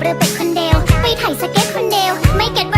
หรือเป็ดคนเดียว ไปถ่ายสเก็ตคนเดียว ไม่เก็ต